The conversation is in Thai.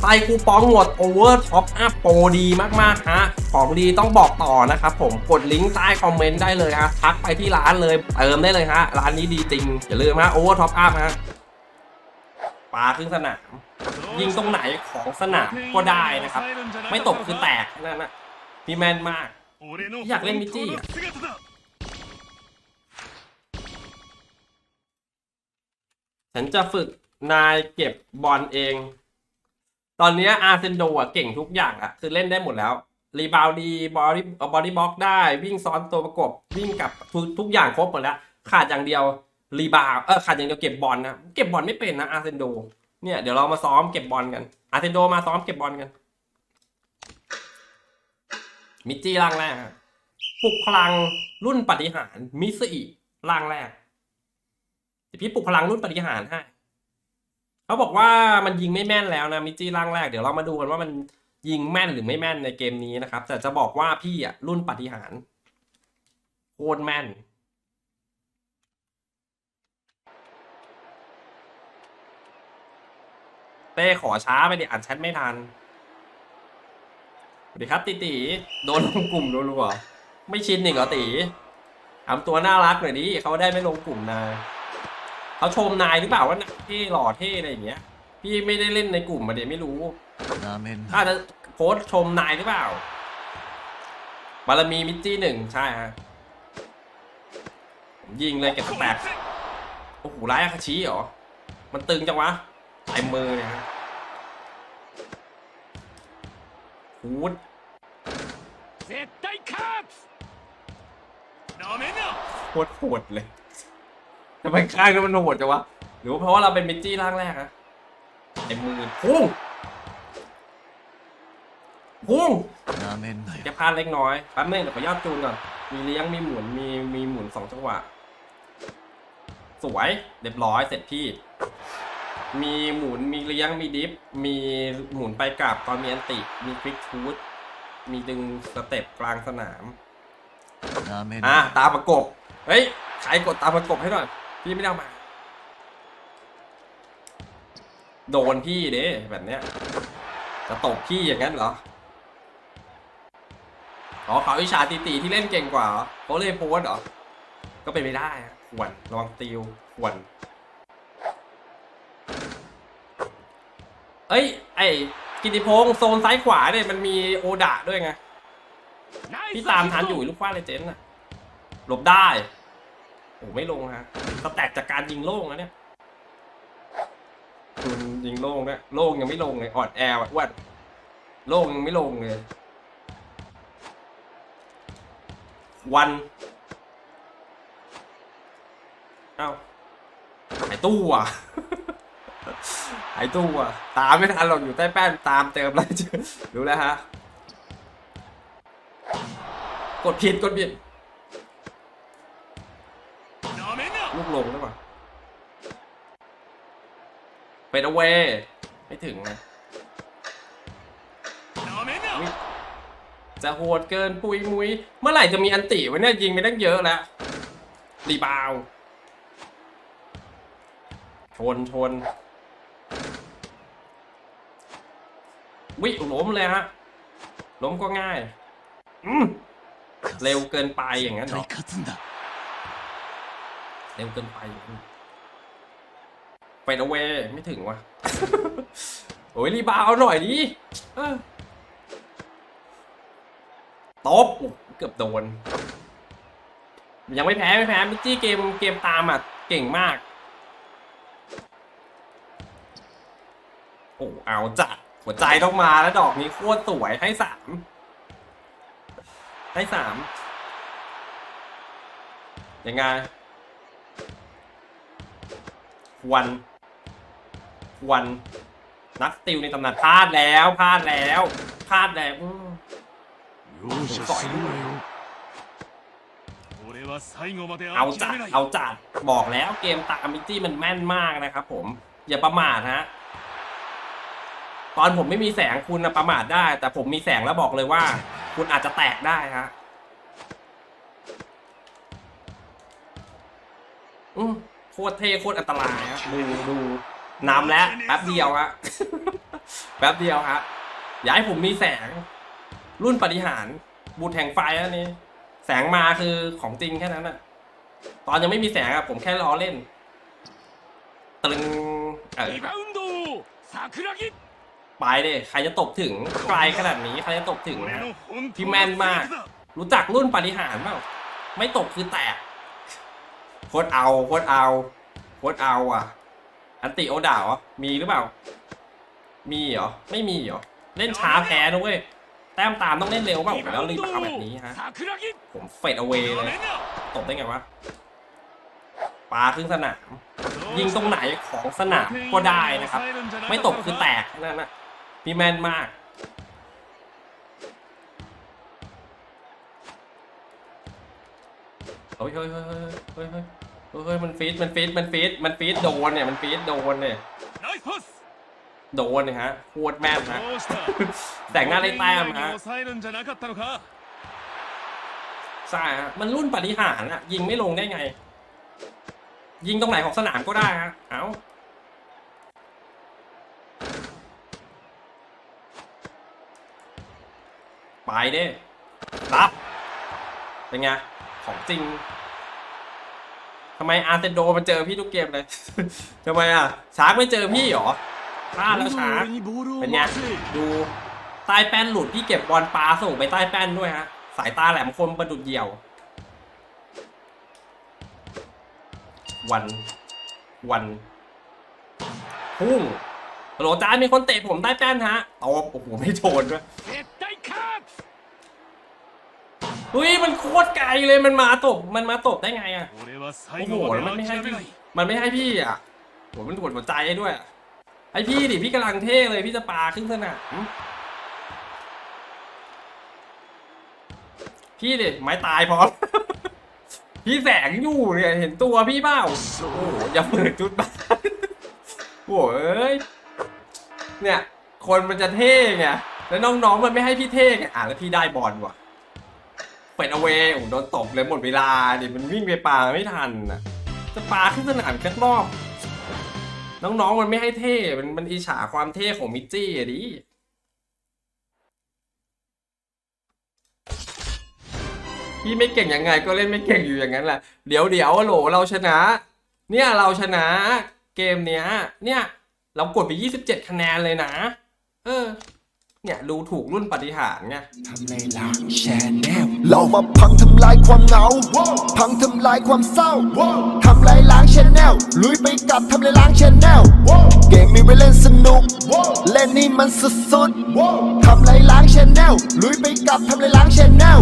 ใส่คูปองหมดโอเวอร์ท็อปอัพโปรดีมากๆฮะของดีต้องบอกต่อนะครับผมกดลิงก์ใต้คอมเมนต์ได้เลยฮะทักไปที่ร้านเลยเติมได้เลยฮะร้านนี้ดีจริง อย่าลืมฮะโอเวอร์ท็อปอัพฮะปาขึ้นสนามยิงตรงไหนของสนามก็ได้นะครับ ไม่ตกคือแตกนั่นนะพี่แมนมาก อยากเล่นมิจิอะฉันจะฝึกนายเก็บบอลเอง ตอนนี้อาร์เซนโดอะเก่งทุกอย่างอะคือเล่นได้หมดแล้ว รีบาวดีบอดี้บอดี้บล็อกได้ วิ่งซ้อนตัวประกบ วิ่งกับทุกทุกอย่างครบหมดแล้ว ขาดอย่างเดียวรีบาวเออขาดอย่างเดียวเก็บบอลนะเก็บบอลไม่เป็นนะอาร์เซนโดเนี่ยเดี๋ยวเรามาซ้อมเก็บบอลกันอาร์เซนโดมาซ้อมเก็บบอลกัน มิจี้ร่างแรกปลุกพลังรุ่นปฏิหารมิสอิร่างแรกพี่ปลุกพลังรุ่นปฏิหารให้ เขาบอกว่ามันยิงไม่แม่นแล้วนะมิจี้ร่างแรกเดี๋ยวเรามาดูกันว่ามันยิงแม่นหรือไม่แม่นในเกมนี้นะครับ แต่จะบอกว่าพี่อะรุ่นปฏิหารโคตรแม่น เต้ขอช้าไปดิอ่านแชทไม่ทันสวัสดีครับติตีโดนลงกลุ่มรัวๆไม่ชินอีกเหรอตีทำตัวน่ารักหน่อยดิเขาได้ไม่ลงกลุ่มนาย เขาชมนายหรือเปล่าว่าเท่หล่อเท่อะไรอย่างเงี้ย พี่ไม่ได้เล่นในกลุ่มประเดี๋ยวไม่รู้น้เอาจจะโพสชมนายหรือเปล่า บารมีมิจี้หนึ่งใช่ฮะยิงเลยเก็บแตกโอ้โหร้ายอาคาชิเหรอ มันตึงจังวะเต็มือเนี่ยฮะฮูดโคตรโหดเลย ทำไมข้างนั้นมันโหดจังวะ หรือว่าเพราะว่าเราเป็นมิจจี้ร่างแรกฮะไอ้มือพุ่งพุ่ง なめんなよ แค่พลาดเล็กน้อยแป๊บนึงเดี๋ยวขอยอดจูนก่อน มีเลี้ยงมีหมุนมีมีหมุนสองจังหวะ สวยเรียบร้อยเสร็จพี่ มีหมุนมีเลี้ยงมีดิฟ มีหมุนไปกลับตอนมีอันติ มีควิกทูดมีดึงสเต็ปกลางสนาม なめん อ่ะ な ตามประกบ เฮ้ย ใครกดตามประกบให้หน่อย พี่ไม่ได้ามา โดนพี่เด้แบบเนี้ย จะตกพี่อย่างนั้นเหรอขอเขาอิชาตีตีที่เล่นเก่งกว่าเขาเลยโพสเหรอ ก็เป็นไม่ได้ขวนลองติวขวนเอ้ย ไอ้กินิพงโซนซ้ายขวาเนี่ยมันมีโอดะด้วยไง พี่ตามทานอยู่ลูกคว้าเลยเจนอะหลบได้ โอ้ไม่ลงฮะสแต็กจากการยิงโล่งแล้วเนี่ยคุณยิงโล่งด้วยโล่งยังไม่ลงเลยออนแอว่ะอ้วนโล่งยังไม่ลงเลย วันเอ้าหายตู้อะหายตู้อะตามไม่ทันหรอกอยู่ใต้แป้นตามเติมแล้วรู้แล้วฮะ กดผิดกดผิด ลูกลงหรือเปล่าเฟดเอาเวไม่ถึงนะจะโหดเกินปุยมุย เมื่อไหร่จะมีอันติไว้เนี่ยยิงไปตั้งเยอะแล้วรีบาวชนชนวิล้มเลยฮะล้มก็ง่าย อืม เร็วเกินไปอย่างนั้นหรอ ร็วเกินไปไปเอาเวไม่ถึงว่ะโอ้ยรีบาวด์หน่อยดิเออตบโอ้เกือบโดน ยังไม่แพ้ไม่แพ้มิจจี้เกมเกมตามอะ เก่งมาก โอ้เอาจัดหัวใจต้องมาแล้วดอกนี้โคตรสวยให้สามให้สามยังไง ควันควันนักติลในตำนานพลาดแล้วพลาดแล้วพลาดแล้วสอยเอาจัดเอาจัดบอกแล้วเกมตามมิจิมันแม่นมากนะครับผม อย่าประมาทฮะตอนผมไม่มีแสงคุณนะประมาทได้ แต่ผมมีแสงแล้วบอกเลยว่า คุณอาจจะแตกได้ฮะอืม คตรเท่โคตรอันตรายฮะดูดูนำแล้วแป๊บเดียวฮะแป๊บเดียวฮะอย่าให้ผมมีแสง รุ่นปฏิหารบูทแห่งไฟแล้วนี่แสงมาคือของจริงแค่นั้นอะตอนยังไม่มีแสงอะผมแค่ล้อเล่นตรึงเออไปเลยใครจะตบถึงไกลขนาดนี้ใครจะตบถึงนะที่แมนมาก รู้จักรุ่นปฏิหารเปล่าไม่ตกคือแตก โคตรเอาโคตรเอาโคตรเอาอะ อันติโอดาเหรอมีหรือเปล่า มีเหรอ ไม่มีเหรอ เล่นช้าแพ้นะเว้ย แต้มตามต้องเล่นเร็วบ้างแล้วรีบเอาแบบนี้ฮะ ผมเฟดเอาเวเลย ตบได้ไงวะปาครึ่งสนาม ยิงตรงไหนของสนามก็ได้นะครับ ไม่ตบคือแตกนั่นนะพี่แมนมาก เฮ้ยเฮ้ยเฮ้ยเฮ้ยเฮ้ยเฮ้ยมันฟีดมันฟีดมันฟีดมันฟีดโดนเนี่ยมันฟีดโดนเนี่ยโดนเนี่ยฮะโคตรแม่นฮะแต่งหน้าได้แต้มฮะใช่ฮะมันรุ่นปฏิหารอะยิงไม่ลงได้ไง ยิงตรงไหนของสนามก็ได้ฮะเอ้าไปเด้รับเป็นไง ของจริงทำไมอาร์เซนโดมันเจอพี่ทุกเกมเลยทำไมอะชาร์กไม่เจอพี่หรอพลาดแล้วชาร์กเป็นไงดูใต้แป้นหลุดพี่เก็บบอลปลาส่งไปใต้แป้นด้วยฮะ สายตาแหลมคมประดุดเดี่ยว วันวันพุ่งโหลจ้ามีคนเตะผมใต้แป้นฮะตบโอ้โหไม่โดนด้วย เฮ้ยมันโคตรไกลเลยมันมาตกมันมาตกได้ไงอะโอ้โหแล้วมันไม่ให้พี่มันไม่ให้พี่อะโหมันปวดหัวใจให้ด้วยไอพี่ดิพี่กำลังเท่เลยพี่จะปาขึ้นสนามพี่ดิไม้ตายพร้อมพี่แสงอยู่เนี่ยเห็นตัวพี่เปล่าโอ้อย่าเปิดจุดบ้าโอ้ยเนี่ย คนมันจะเท่ไงแล้วน้องๆมันไม่ให้พี่เท่ไงอะแล้วพี่ได้บอลว่ะ เปิดเอาเวโอ้โดนตบเลยหมดเวลาเดิมันวิ่งไปปาไม่ทันอะจะปาขึ้นสนามแค่รอบ น้องๆมันไม่ให้เท่มันมันอิจฉาความเท่ของมิจี้อะดิพี่ไม่เก่งยังไงก็เล่นไม่เก่งอยู่อย่างนั้นแหละ เดี๋ยวเดี๋ยวโหลเราชนะ เนี่ยเราชนะเกมเนี้ย เนี่ย เรากดไป 27 คะแนนเลยนะ เออ เนี่ยดูถูกรุ่นปฏิหารไงทำในหลังแชนแนลเรามาพังทำลายความเหงา พังทำลายความเศร้า ทำลายล้างชแนลลุยไปกับทำลายล้างชแนลเกมมีไว้เล่นสนุก เล่นนี่มันสุดๆทำลายล้างชแนลลุยไปกับทำลายล้างชแนล